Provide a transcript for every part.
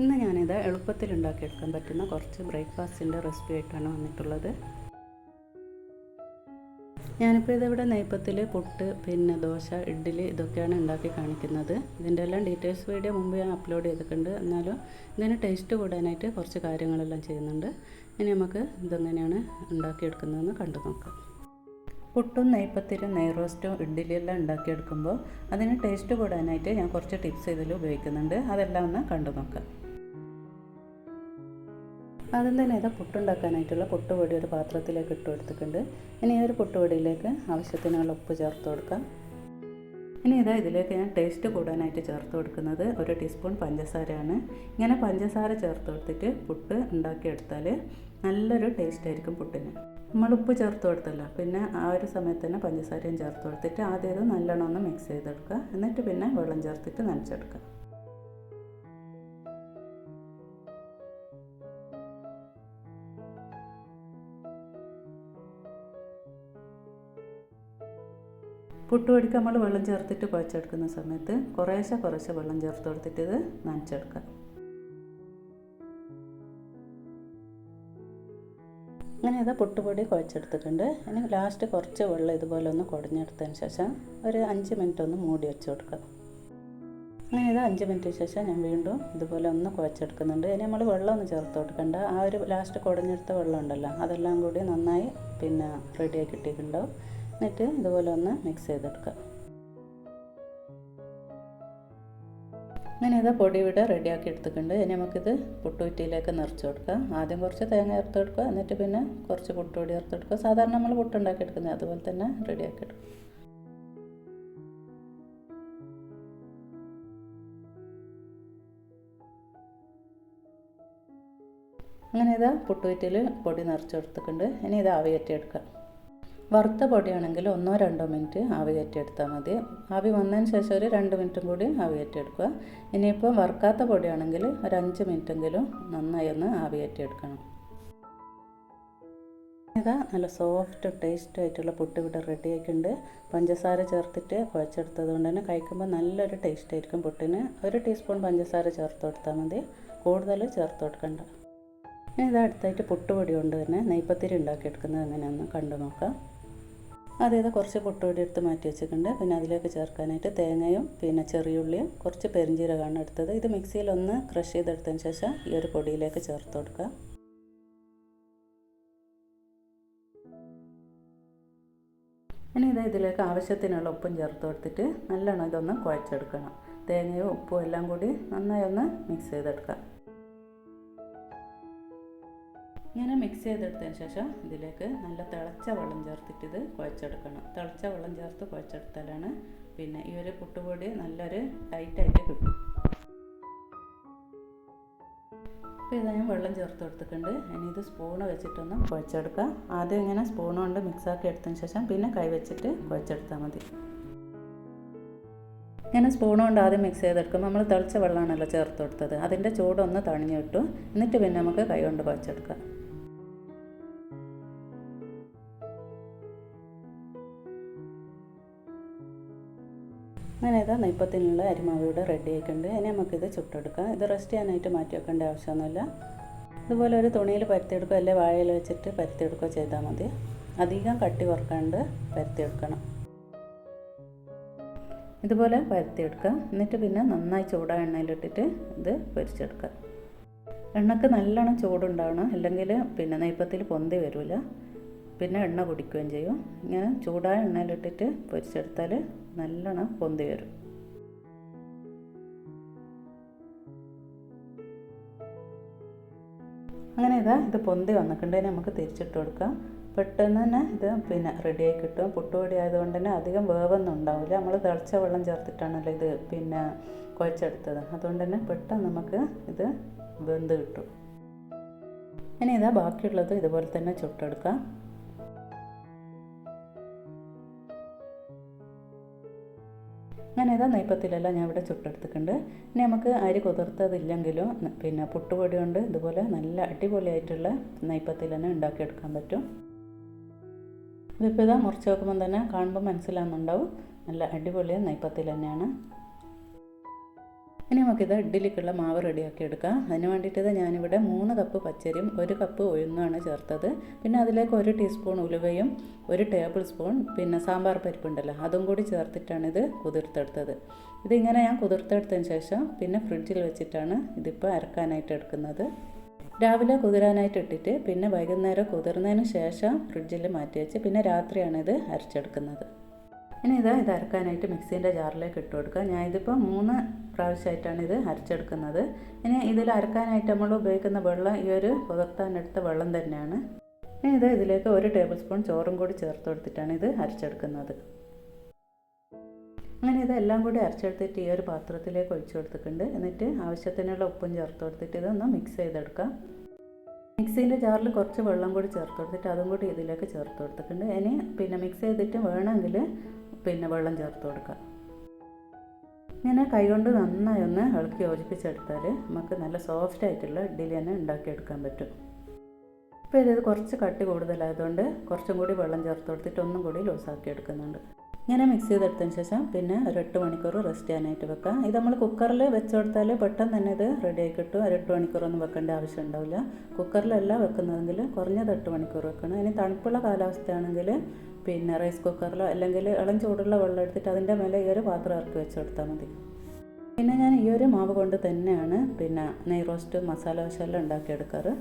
ഇന്ന് ഞാനിത് എളുപ്പത്തിൽ ഉണ്ടാക്കിയെടുക്കാൻ പറ്റുന്ന കുറച്ച് ബ്രേക്ക്ഫാസ്റ്റിന്റെ റെസിപ്പി ആയിട്ടാണ് വന്നിട്ടുള്ളത്. ഞാനിപ്പോൾ ഇതിവിടെ നെയ്പ്പത്തിൽ പുട്ട് പിന്നെ ദോശ ഇഡ്ഡലി ഇതൊക്കെയാണ് ഉണ്ടാക്കി കാണിക്കുന്നത്. ഇതിന്റെ എല്ലാം ഡീറ്റെയിൽസ് വീഡിയോ മുമ്പ് ഞാൻ അപ്ലോഡ് ചെയ്തിട്ടുണ്ട്. എന്നാലും ഇതിന് ടേസ്റ്റ് കൂടാനായിട്ട് കുറച്ച് കാര്യങ്ങളെല്ലാം ചെയ്യുന്നുണ്ട്. ഇനി നമുക്ക് ഇതെങ്ങനെയാണ് ഉണ്ടാക്കിയെടുക്കുന്നതെന്ന് കണ്ടു നോക്കാം. പുട്ടും നെയ്പ്പത്തിരും നെയ് റോസ്റ്റും ഇഡ്ഡലിയെല്ലാം ഉണ്ടാക്കിയെടുക്കുമ്പോൾ അതിന് ടേസ്റ്റ് കൂടാനായിട്ട് ഞാൻ കുറച്ച് ടിപ്സ് ഇതിൽ ഉപയോഗിക്കുന്നുണ്ട്. അതെല്ലാം ഒന്ന് കണ്ടു നോക്കാം. ആദ്യം തന്നെ ഇത് പുട്ടുണ്ടാക്കാനായിട്ടുള്ള പുട്ടുപൊടി ഒരു പാത്രത്തിലേക്ക് ഇട്ട് കൊടുത്തിട്ടുണ്ട്. ഇനി ഈ ഒരു പുട്ടുപൊടിയിലേക്ക് ആവശ്യത്തിനുള്ള ഉപ്പ് ചേർത്ത് കൊടുക്കാം. ഇനി ഇതാ ഇതിലേക്ക് ഞാൻ ടേസ്റ്റ് കൂടാനായിട്ട് ചേർത്ത് കൊടുക്കുന്നത് ഒരു ടീസ്പൂൺ പഞ്ചസാരയാണ്. ഇങ്ങനെ പഞ്ചസാര ചേർത്ത് കൊടുത്തിട്ട് പുട്ട് ഉണ്ടാക്കിയെടുത്താൽ നല്ലൊരു ടേസ്റ്റ് ആയിരിക്കും പുട്ടിന്. നമ്മൾ ഉപ്പ് ചേർത്ത് കൊടുത്തല്ലോ പിന്നെ ആ ഒരു സമയത്ത് തന്നെ പഞ്ചസാരയും ചേർത്ത് കൊടുത്തിട്ട് ആദ്യം ഇത് നല്ലോണം ഒന്ന് മിക്സ് ചെയ്തെടുക്കുക. എന്നിട്ട് പിന്നെ വെള്ളം ചേർത്തിട്ട് നനച്ചെടുക്കുക. പുട്ടുപൊടിക്ക് നമ്മൾ വെള്ളം ചേർത്തിട്ട് കുഴച്ചെടുക്കുന്ന സമയത്ത് കുറേശ്ശെ കുറേശ്ശെ വെള്ളം ചേർത്ത് കൊടുത്തിട്ട് ഇത് നനച്ചെടുക്കുക. അങ്ങനെ ഇതാ പുട്ടുപൊടി കുഴച്ചെടുത്തിട്ടുണ്ട്. ഇനി ലാസ്റ്റ് കുറച്ച് വെള്ളം ഇതുപോലെ ഒന്ന് കുടഞ്ഞെടുത്തതിന് ശേഷം ഒരു അഞ്ച് മിനിറ്റ് ഒന്ന് മൂടി വെച്ച് കൊടുക്കുക. അങ്ങനെ ഇത് അഞ്ച് മിനിറ്റിന് ശേഷം ഞാൻ വീണ്ടും ഇതുപോലെ ഒന്ന് കുഴച്ചെടുക്കുന്നുണ്ട്. ഇനി നമ്മൾ വെള്ളം ഒന്ന് ചേർത്ത് കൊടുക്കണ്ട. ആ ഒരു ലാസ്റ്റ് കുടഞ്ഞെടുത്ത വെള്ളം ഉണ്ടല്ലോ അതെല്ലാം കൂടി നന്നായി പിന്നെ റെഡിയാക്കി ഇട്ടിട്ടുണ്ടാവും എന്നിട്ട് ഇതുപോലെ ഒന്ന് മിക്സ് ചെയ്തെടുക്കുക. അങ്ങനെ ഇതാ പൊടി ഇവിടെ റെഡിയാക്കി എടുത്തിട്ടുണ്ട്. ഇനി നമുക്കിത് പുട്ടുകുറ്റിയിലേക്ക് നിറച്ച് കൊടുക്കാം. ആദ്യം കുറച്ച് തേങ്ങ ചേർത്ത് കൊടുക്കുക. എന്നിട്ട് പിന്നെ കുറച്ച് പുട്ടുപൊടി ചേർത്ത് കൊടുക്കുക. സാധാരണ നമ്മൾ പുട്ടുണ്ടാക്കി എടുക്കുന്നത് അതുപോലെ തന്നെ റെഡിയാക്കി എടുക്കും. അങ്ങനെ ഇതാ പുട്ടുകുറ്റിയിൽ പൊടി നിറച്ച് കൊടുത്തിട്ടുണ്ട്. ഇനി ഇത് ആവി കയറ്റിയെടുക്കാം വറുത്ത പൊടിയാണെങ്കിൽ ഒന്നോ രണ്ടോ മിനിറ്റ് ആവി കയറ്റിയെടുത്താൽ മതി. ആവി വന്നതിന് ശേഷം ഒരു രണ്ട് മിനിറ്റും കൂടി ആവി കയറ്റിയെടുക്കുക. ഇനിയിപ്പോൾ വറുക്കാത്ത പൊടിയാണെങ്കിൽ ഒരു അഞ്ച് മിനിറ്റെങ്കിലും നന്നായി ഒന്ന് ആവി കയറ്റിയെടുക്കണം. ഇതാ നല്ല സോഫ്റ്റ് ടേസ്റ്റ് ആയിട്ടുള്ള പുട്ട് ഇവിടെ റെഡി ആയിട്ടുണ്ട് പഞ്ചസാര ചേർത്തിട്ട് കുഴച്ചെടുത്തത് കൊണ്ട് തന്നെ കഴിക്കുമ്പോൾ നല്ലൊരു ടേസ്റ്റ് ആയിരിക്കും പുട്ടിന്. ഒരു ടീസ്പൂൺ പഞ്ചസാര ചേർത്ത് കൊടുത്താൽ മതി. കൂടുതൽ ചേർത്ത് കൊടുക്കണ്ട. ഇനി ഇത് അടുത്തായിട്ട് പുട്ടുപൊടി കൊണ്ട് തന്നെ നെയ്പ്പത്തിരി ഉണ്ടാക്കിയെടുക്കുന്നത് എങ്ങനെയാണെന്ന് കണ്ടു നോക്കാം. അതായത് കുറച്ച് പൊട്ടുപൊടി എടുത്ത് മാറ്റി വെച്ചിട്ടുണ്ട്. പിന്നെ അതിലേക്ക് ചേർക്കാനായിട്ട് തേങ്ങയും പിന്നെ ചെറിയുള്ളിയും കുറച്ച് പെരിഞ്ചീരകമാണ് എടുത്തത്. ഇത് മിക്സിയിൽ ഒന്ന് ക്രഷ് ചെയ്തെടുത്തതിന് ശേഷം ഈ ഒരു പൊടിയിലേക്ക് ചേർത്ത് കൊടുക്കുക. ഇനി ഇത് ഇതിലേക്ക് ആവശ്യത്തിനുള്ള ഉപ്പും ചേർത്ത് കൊടുത്തിട്ട് നല്ലോണം ഇതൊന്ന് കുഴച്ചെടുക്കണം. തേങ്ങയും ഉപ്പും എല്ലാം കൂടി നന്നായി ഒന്ന് മിക്സ് ചെയ്തെടുക്കുക ഇങ്ങനെ മിക്സ് ചെയ്തെടുത്തതിന് ശേഷം ഇതിലേക്ക് നല്ല തിളച്ച വെള്ളം ചേർത്തിട്ട് ഇത് കുഴച്ചെടുക്കണം. തിളച്ച വെള്ളം ചേർത്ത് കുഴച്ചെടുത്താലാണ് പിന്നെ ഈ ഒരു പുട്ടുപൊടി നല്ലൊരു ടൈറ്റായിട്ട് കിട്ടും. അപ്പോൾ ഇതാ ഞാൻ വെള്ളം ചേർത്ത് കൊടുത്തിട്ടുണ്ട്. ഇനി ഇത് സ്പൂണ് വെച്ചിട്ടൊന്ന് കുഴച്ചെടുക്കാം. ആദ്യം ഇങ്ങനെ സ്പൂൺ കൊണ്ട് മിക്സാക്കി എടുത്തതിന് ശേഷം പിന്നെ കൈ വെച്ചിട്ട് കുഴച്ചെടുത്താൽ മതി. ഇങ്ങനെ സ്പൂൺ കൊണ്ട് ആദ്യം മിക്സ് ചെയ്തെടുക്കും നമ്മൾ തിളച്ച വെള്ളമാണല്ലോ ചേർത്ത് കൊടുത്തത്. അതിന്റെ ചൂടൊന്ന് തണിഞ്ഞു കിട്ടും. എന്നിട്ട് പിന്നെ നമുക്ക് കൈ കൊണ്ട് കുഴച്ചെടുക്കാം. അങ്ങനെ ഇതാ നെയ്പ്പത്തിനുള്ള അരിമാവ് ഇവിടെ റെഡി ആയിട്ടുണ്ട് ഇനി നമുക്കിത് ചുട്ടെടുക്കാം. ഇത് റെസ്റ്റ് ചെയ്യാനായിട്ട് മാറ്റി വെക്കേണ്ട ആവശ്യമൊന്നുമില്ല. ഇതുപോലെ ഒരു തുണിയിൽ പരത്തിയെടുക്കുക അല്ലെങ്കിൽ വാഴയിൽ വെച്ചിട്ട് പരത്തിയെടുക്കുകയോ ചെയ്താൽ മതി. അധികം കട്ടി കുറക്കാണ്ട് പരത്തിയെടുക്കണം. ഇതുപോലെ പരത്തിയെടുക്കുക എന്നിട്ട് പിന്നെ നന്നായി ചൂടാ എണ്ണയിലിട്ടിട്ട് ഇത് പൊരിച്ചെടുക്കുക എണ്ണക്ക് നല്ലോണം ചൂടുണ്ടാവണം. അല്ലെങ്കിൽ പിന്നെ നെയ്പ്പത്തിൽ പൊന്തി വരില്ല പിന്നെ എണ്ണ കുടിക്കുകയും ചെയ്യും. ഇങ്ങനെ ചൂടായ എണ്ണയിലിട്ടിട്ട് പൊരിച്ചെടുത്താൽ നല്ലോണം പൊന്തി വരും. അങ്ങനെ ഇതാ ഇത് പൊന്തി വന്നിട്ടുണ്ടെങ്കിൽ നമുക്ക് തിരിച്ചിട്ട് കൊടുക്കാം. പെട്ടെന്ന് തന്നെ ഇത് പിന്നെ റെഡിയായി കിട്ടും. പുട്ടുപൊടി ആയതുകൊണ്ട് തന്നെ അധികം വേവൊന്നും ഉണ്ടാവില്ല. നമ്മൾ തിളച്ച വെള്ളം ചേർത്തിട്ടാണല്ലോ ഇത് പിന്നെ കുഴച്ചെടുത്തത്. അതുകൊണ്ട് തന്നെ പെട്ടെന്ന് നമുക്ക് ഇത് വെന്ത് കിട്ടും. ഇനി ഇതാ ബാക്കിയുള്ളത് ഇതുപോലെ തന്നെ ചുട്ടെടുക്കാം. അങ്ങനെ ഇതാ നെയ്പ്പത്തിലെല്ലാം ഞാൻ ഇവിടെ ചുട്ടെടുത്തിട്ടുണ്ട്. ഇനി നമുക്ക് അരി കുതിർത്തതില്ലെങ്കിലും പിന്നെ പുട്ടുപൊടി കൊണ്ട് ഇതുപോലെ നല്ല അടിപൊളിയായിട്ടുള്ള നെയ്പ്പത്തിൽ തന്നെ ഉണ്ടാക്കിയെടുക്കാൻ പറ്റും. ഇതിപ്പോൾ ഇതാ മുറിച്ച് നോക്കുമ്പോൾ തന്നെ കാണുമ്പോൾ മനസ്സിലാകുന്നുണ്ടാവും നല്ല അടിപൊളി നെയ്പ്പത്തിൽ തന്നെയാണ്. ഇനി നമുക്കിത് ഇഡ്ഡലിക്കുള്ള മാവ് റെഡിയാക്കി എടുക്കാം. അതിന് വേണ്ടിയിട്ട് ഞാനിവിടെ മൂന്ന് കപ്പ് പച്ചരിയും ഒരു കപ്പ് ഉഴുന്നാണ് ചേർത്തത്. പിന്നെ അതിലേക്ക് ഒരു ടീസ്പൂൺ ഉലുവയും ഒരു ടേബിൾ സ്പൂൺ പിന്നെ സാമ്പാർ പരിപ്പുണ്ടല്ലോ അതും കൂടി ചേർത്തിട്ടാണ് ഇത് കുതിർത്തെടുത്തത്. ഇതിങ്ങനെ ഞാൻ കുതിർത്തെടുത്തതിന് ശേഷം പിന്നെ ഫ്രിഡ്ജിൽ വെച്ചിട്ടാണ് ഇതിപ്പോൾ അരക്കാനായിട്ട് എടുക്കുന്നത്. രാവിലെ കുതിരാനായിട്ട് ഇട്ടിട്ട് പിന്നെ വൈകുന്നേരം കുതിർന്നതിന് ശേഷം ഫ്രിഡ്ജിൽ മാറ്റി വെച്ച് പിന്നെ രാത്രിയാണിത് ഇത് അരച്ചെടുക്കുന്നത്. ഇനി ഇത് ഇത് അരക്കാനായിട്ട് മിക്സീന്റെ ജാറിലേക്ക് ഇട്ട് കൊടുക്കുക. ഞാൻ ഇതിപ്പോൾ മൂന്ന് പ്രാവശ്യമായിട്ടാണ് ഇത് അരച്ചെടുക്കുന്നത്. ഇനി ഇതിൽ അരക്കാനായിട്ട് നമ്മൾ ഉപയോഗിക്കുന്ന വെള്ളം ഈ ഒരു പുതർത്താനെടുത്ത വെള്ളം തന്നെയാണ്. ഇനി ഇത് ഇതിലേക്ക് ഒരു ടേബിൾ സ്പൂൺ ചോറും കൂടി ചേർത്ത് കൊടുത്തിട്ടാണ് ഇത് അരച്ചെടുക്കുന്നത്. അങ്ങനെ ഇതെല്ലാം കൂടി അരച്ചെടുത്തിട്ട് ഈ ഒരു പാത്രത്തിലേക്ക് ഒഴിച്ചു കൊടുത്തിട്ടുണ്ട്. എന്നിട്ട് ആവശ്യത്തിനുള്ള ഉപ്പും ചേർത്ത് കൊടുത്തിട്ട് ഇതൊന്ന് മിക്സ് ചെയ്തെടുക്കാം. മിക്സീന്റെ ജാറിൽ കുറച്ച് വെള്ളം കൂടി ചേർത്ത് കൊടുത്തിട്ട് അതും കൂടി ഇതിലേക്ക് ചേർത്ത് കൊടുത്തിട്ടുണ്ട്. ഇനി പിന്നെ മിക്സ് ചെയ്തിട്ട് വേണമെങ്കിൽ പിന്നെ വെള്ളം ചേർത്ത് കൊടുക്കുക. ഇങ്ങനെ കൈകൊണ്ട് നന്നായി ഒന്ന് ഇളക്കി യോജിപ്പിച്ചെടുത്താൽ നമുക്ക് നല്ല സോഫ്റ്റ് ആയിട്ടുള്ള ഇഡ്ഡലി തന്നെ ഉണ്ടാക്കിയെടുക്കാൻ പറ്റും. ഇപ്പോൾ ഇത് കുറച്ച് കട്ടി കൂടുതലായതുകൊണ്ട് കുറച്ചും കൂടി വെള്ളം ചേർത്ത് കൊടുത്തിട്ട് ഒന്നും കൂടി ലൂസാക്കി എടുക്കുന്നുണ്ട്. ഇങ്ങനെ മിക്സ് ചെയ്തെടുത്തതിന് ശേഷം പിന്നെ ഒരു എട്ട് മണിക്കൂർ റെസ്റ്റ് ചെയ്യാനായിട്ട് വെക്കാം ഇത് നമ്മൾ കുക്കറിൽ വെച്ച് കൊടുത്താൽ പെട്ടെന്ന് തന്നെ ഇത് റെഡി ആയി കിട്ടും. ഒരു എട്ട് മണിക്കൂറൊന്നും വെക്കേണ്ട ആവശ്യം ഉണ്ടാവില്ല. കുക്കറിലല്ല വെക്കുന്നതെങ്കിൽ കുറഞ്ഞത് എട്ട് മണിക്കൂർ വെക്കണം. ഇനി തണുപ്പുള്ള കാലാവസ്ഥയാണെങ്കിൽ പിന്നെ റൈസ് കുക്കറിലോ അല്ലെങ്കിൽ ഇളം ചൂടുള്ള വെള്ളം എടുത്തിട്ട് അതിന്റെ മേലെ ഈ ഒരു പാത്രം ഇറക്കി വെച്ച് കൊടുത്താൽ മതി. പിന്നെ ഞാൻ ഈ ഒരു മാവ് കൊണ്ട് തന്നെയാണ് പിന്നെ നെയ് റോസ്റ്റ് മസാല ദോശയെല്ലാം ഉണ്ടാക്കിയെടുക്കാറ്.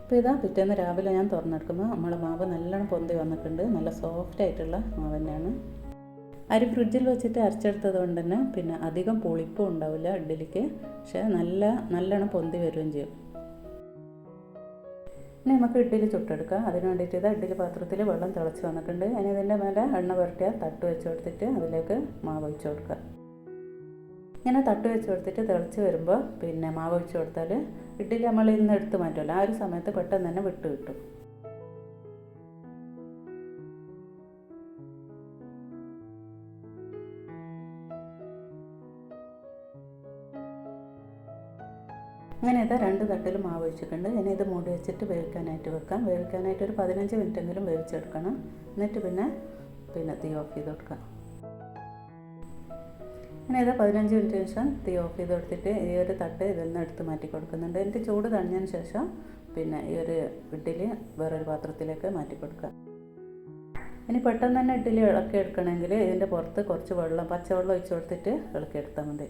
അപ്പോൾ ഇതാ പിറ്റേന്ന് രാവിലെ ഞാൻ തുറന്നെടുക്കുമ്പോൾ നമ്മളെ മാവ് നല്ലോണം പൊന്തി വന്നിട്ടുണ്ട്. നല്ല സോഫ്റ്റ് ആയിട്ടുള്ള മാവ് തന്നെയാണ്. അരി ഫ്രിഡ്ജിൽ വെച്ചിട്ട് അരച്ചെടുത്തത് കൊണ്ട് തന്നെ പിന്നെ അധികം പുളിപ്പും ഉണ്ടാവില്ല ഇഡ്ഡലിക്ക്. പക്ഷേ നല്ല നല്ലോണം പൊന്തി വരികയും ചെയ്യും. ഇനി നമുക്ക് ഇഡ്ഡലി ചുട്ടെടുക്കാം. അതിന് വേണ്ടിയിട്ട് ഇത് ഇഡ്ഡലി പാത്രത്തിൽ വെള്ളം തിളച്ച് വന്നിട്ടുണ്ട്. ഇനി ഇതിന്റെ മേലെ എണ്ണ പുരട്ടിയ തട്ട് വെച്ച് കൊടുത്തിട്ട് അതിലേക്ക് മാവ് ഒഴിച്ച് കൊടുക്കുക. ഇങ്ങനെ തട്ട് വെച്ച് കൊടുത്തിട്ട് തിളച്ച് വരുമ്പോൾ പിന്നെ മാവ് ഒഴിച്ച് കൊടുത്താൽ ഇഡ്ഡലി നമ്മൾ ഇന്ന് എടുത്ത് മാറ്റുമല്ലോ ആ ഒരു സമയത്ത് പെട്ടെന്ന് തന്നെ വിട്ട് കിട്ടും. അങ്ങനെ ഇത് രണ്ട് തട്ടിൽ മാവ് ഒഴിച്ചിട്ടുണ്ട് ഇനി ഇത് മൂടി വെച്ചിട്ട് വേവിക്കാനായിട്ട് വെക്കാം. വേവിക്കാനായിട്ട് ഒരു പതിനഞ്ച് മിനിറ്റെങ്കിലും വേവിച്ചെടുക്കണം. എന്നിട്ട് പിന്നെ പിന്നെ തീ ഓഫ് ചെയ്ത് കൊടുക്കാം. അങ്ങനെ ഇത് പതിനഞ്ച് മിനിറ്റിന് ശേഷം തീ ഓഫ് ചെയ്ത് കൊടുത്തിട്ട് ഈ ഒരു തട്ട് ഇതിൽ നിന്ന് എടുത്ത് മാറ്റി കൊടുക്കുന്നുണ്ട്. എന്നിട്ട് ചൂട് തണിഞ്ഞതിന് ശേഷം പിന്നെ ഈ ഒരു ഇഡ്ഡലി വേറൊരു പാത്രത്തിലേക്ക് മാറ്റി കൊടുക്കുക ഇനി പെട്ടെന്ന് തന്നെ ഇഡ്ഡലി ഇളക്കി എടുക്കണമെങ്കിൽ ഇതിന്റെ പുറത്ത് കുറച്ച് വെള്ളം പച്ചവെള്ളം ഒഴിച്ച് കൊടുത്തിട്ട് ഇളക്കി എടുത്താൽ മതി.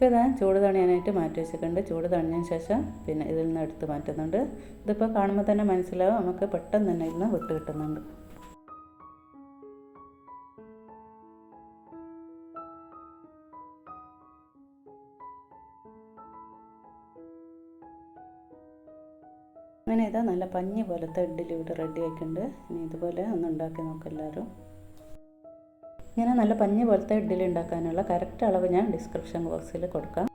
ഇപ്പോൾ ഇതാ ചൂട് തണിയാനായിട്ട് മാറ്റി വെച്ചിട്ടുണ്ട്. ചൂട് തണിഞ്ഞതിന് ശേഷം പിന്നെ ഇതിൽ നിന്ന് എടുത്ത് മാറ്റുന്നുണ്ട്. ഇതിപ്പോൾ കാണുമ്പോൾ തന്നെ മനസ്സിലാവും നമുക്ക് പെട്ടെന്ന് തന്നെ ഇതിൽ നിന്ന് വിട്ട് കിട്ടുന്നുണ്ട്. അങ്ങനെ ഇതാ നല്ല പഞ്ഞി പോലത്തെ ഇഡ്ഡലി ഇവിടെ റെഡി ആക്കിയിട്ടുണ്ട് ഇനി ഇതുപോലെ ഒന്ന് ഉണ്ടാക്കി നോക്കാം എല്ലാവരും. ഇങ്ങനെ നല്ല പഞ്ഞി പോലത്തെ ഇഡ്ഡലി ഉണ്ടാക്കാനുള്ള കറക്റ്റ് അളവ് ഞാൻ ഡിസ്ക്രിപ്ഷൻ ബോക്സിൽ കൊടുക്കാം.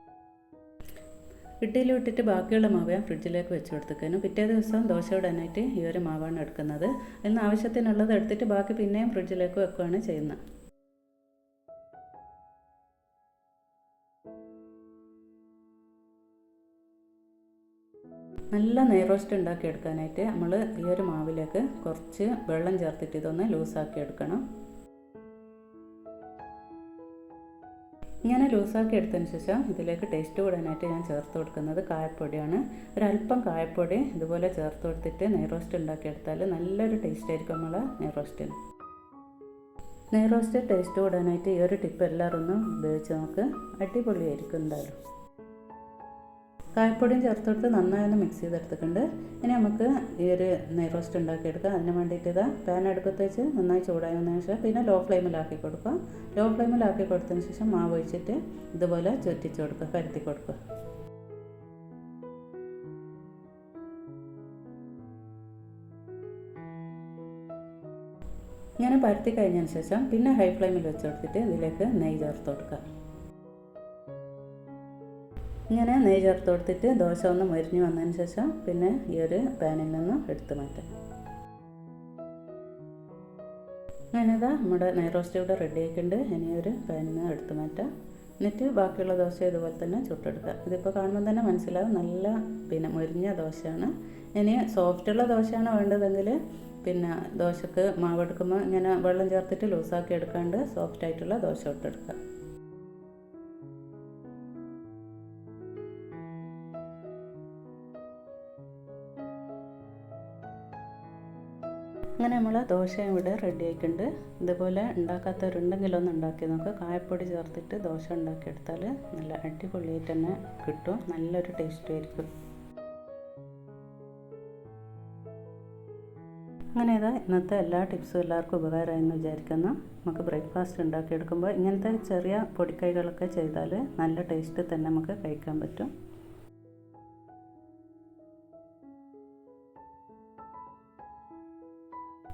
ഇഡ്ഡലി ഇട്ടിട്ട് ബാക്കിയുള്ള മാവ് ഞാൻ ഫ്രിഡ്ജിലേക്ക് വെച്ച് കൊടുത്തേക്കാനും പിറ്റേ ദിവസം ദോശ ഇടാനായിട്ട് ഈ ഒരു മാവാണ് എടുക്കുന്നത്. അതിന് ആവശ്യത്തിനുള്ളത് എടുത്തിട്ട് ബാക്കി പിന്നെയും ഫ്രിഡ്ജിലേക്ക് വെക്കുകയാണ് ചെയ്യുന്നത്. നല്ല നെയ് റോസ്റ്റ് ഉണ്ടാക്കി എടുക്കാനായിട്ട് നമ്മൾ ഈ ഒരു മാവിലേക്ക് കുറച്ച് വെള്ളം ചേർത്തിട്ട് ഇതൊന്ന് ലൂസാക്കി എടുക്കണം ഇങ്ങനെ ലൂസാക്കി എടുത്തതിന് ശേഷം ഇതിലേക്ക് ടേസ്റ്റ് കൂടാനായിട്ട് ഞാൻ ചേർത്ത് കൊടുക്കുന്നത് കായപ്പൊടിയാണ്. ഒരല്പം കായപ്പൊടി ഇതുപോലെ ചേർത്ത് കൊടുത്തിട്ട് റോസ്റ്റ് ഉണ്ടാക്കിയെടുത്താൽ നല്ലൊരു ടേസ്റ്റ് ആയിരിക്കും നമ്മളെ നെയ് റോസ്റ്റ് ടേസ്റ്റ് കൂടാനായിട്ട് ഈ ഒരു ടിപ്പ് എല്ലാവരും ഒന്ന് ഉപയോഗിച്ച് നോക്ക്. അടിപൊളിയായിരിക്കും എന്തായാലും. കായപ്പൊടിയും ചേർത്തെടുത്ത് നന്നായി ഒന്ന് മിക്സ് ചെയ്തെടുത്തിട്ടുണ്ട്. ഇനി നമുക്ക് ഈ ഒരു നെയ് റോസ്റ്റ് ഉണ്ടാക്കിയെടുക്കാം. അതിന് വേണ്ടിയിട്ട് ഇതാ പാൻ അടുപ്പത്ത് വെച്ച് നന്നായി ചൂടായി വന്നതിന് ശേഷം പിന്നെ ലോ ഫ്ലെയിമിലാക്കി കൊടുക്കുക. ലോ ഫ്ലെയിമിലാക്കി കൊടുത്തതിന് ശേഷം മാവ് ഒഴിച്ചിട്ട് ഇതുപോലെ ചുറ്റിച്ച് കൊടുക്കുക പരത്തി കൊടുക്കുക. ഇങ്ങനെ പരത്തി കഴിഞ്ഞതിന് ശേഷം പിന്നെ ഹൈ ഫ്ലെയിമിൽ വെച്ച് കൊടുത്തിട്ട് ഇതിലേക്ക് നെയ്യ് ചേർത്ത് കൊടുക്കുക. ഇങ്ങനെ നെയ്യ് ചേർത്ത് കൊടുത്തിട്ട് ദോശ ഒന്ന് മുരിഞ്ഞ് വന്നതിന് ശേഷം പിന്നെ ഈ ഒരു പാനിൽ നിന്ന് എടുത്ത് മാറ്റാം. ഞാനിതാ നമ്മുടെ നെയ് റോസ്റ്റ് ഇവിടെ റെഡി ആയിട്ടുണ്ട്. ഇനി ഒരു പാനിൽ നിന്ന് എടുത്ത് മാറ്റാം. എന്നിട്ട് ബാക്കിയുള്ള ദോശ ഇതുപോലെ തന്നെ ചുട്ടെടുക്കുക. ഇതിപ്പോൾ കാണുമ്പോൾ തന്നെ മനസ്സിലാവും. നല്ല പിന്നെ മുരിഞ്ഞ ദോശയാണ്. ഇനി സോഫ്റ്റുള്ള ദോശയാണ് വേണ്ടതെങ്കിൽ പിന്നെ ദോശക്ക് മാവെടുക്കുമ്പോൾ ഇങ്ങനെ വെള്ളം ചേർത്തിട്ട് ലൂസാക്കി എടുക്കാണ്ട് സോഫ്റ്റായിട്ടുള്ള ദോശ ഇട്ടെടുക്കുക അങ്ങനെ നമ്മൾ ദോശയും ഇവിടെ റെഡി ആയിട്ടുണ്ട്. ഇതുപോലെ ഉണ്ടാക്കാത്തവരുണ്ടെങ്കിൽ ഒന്ന് ഉണ്ടാക്കി നോക്ക്. കായപ്പൊടി ചേർത്തിട്ട് ദോശ ഉണ്ടാക്കിയെടുത്താൽ നല്ല അടിപൊളിയായിട്ട് തന്നെ കിട്ടും. നല്ലൊരു ടേസ്റ്റ് ആയിരിക്കും. അങ്ങനെ ഇതാ ഇന്നത്തെ എല്ലാ ടിപ്സും എല്ലാവർക്കും ഉപകാരമായി എന്ന് വിചാരിക്കുന്നു. നമുക്ക് ബ്രേക്ക്ഫാസ്റ്റ് ഉണ്ടാക്കിയെടുക്കുമ്പോൾ ഇങ്ങനത്തെ ചെറിയ പൊടിക്കൈകളൊക്കെ ചെയ്താൽ നല്ല ടേസ്റ്റ് തന്നെ നമുക്ക് കഴിക്കാൻ പറ്റും.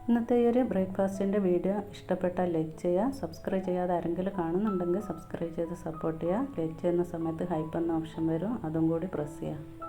ഇന്നത്തെ ഈ ഒരു ബ്രേക്ക്ഫാസ്റ്റിന്റെ വീഡിയോ ഇഷ്ടപ്പെട്ടാൽ ലൈക്ക് ചെയ്യുക സബ്സ്ക്രൈബ് ചെയ്യാതെ ആരെങ്കിലും കാണുന്നുണ്ടെങ്കിൽ സബ്സ്ക്രൈബ് ചെയ്ത് സപ്പോർട്ട് ചെയ്യുക. ലൈക്ക് ചെയ്യുന്ന സമയത്ത് ഹൈപ്പ് എന്ന ഓപ്ഷൻ വരും അതും കൂടി പ്രസ് ചെയ്യുക.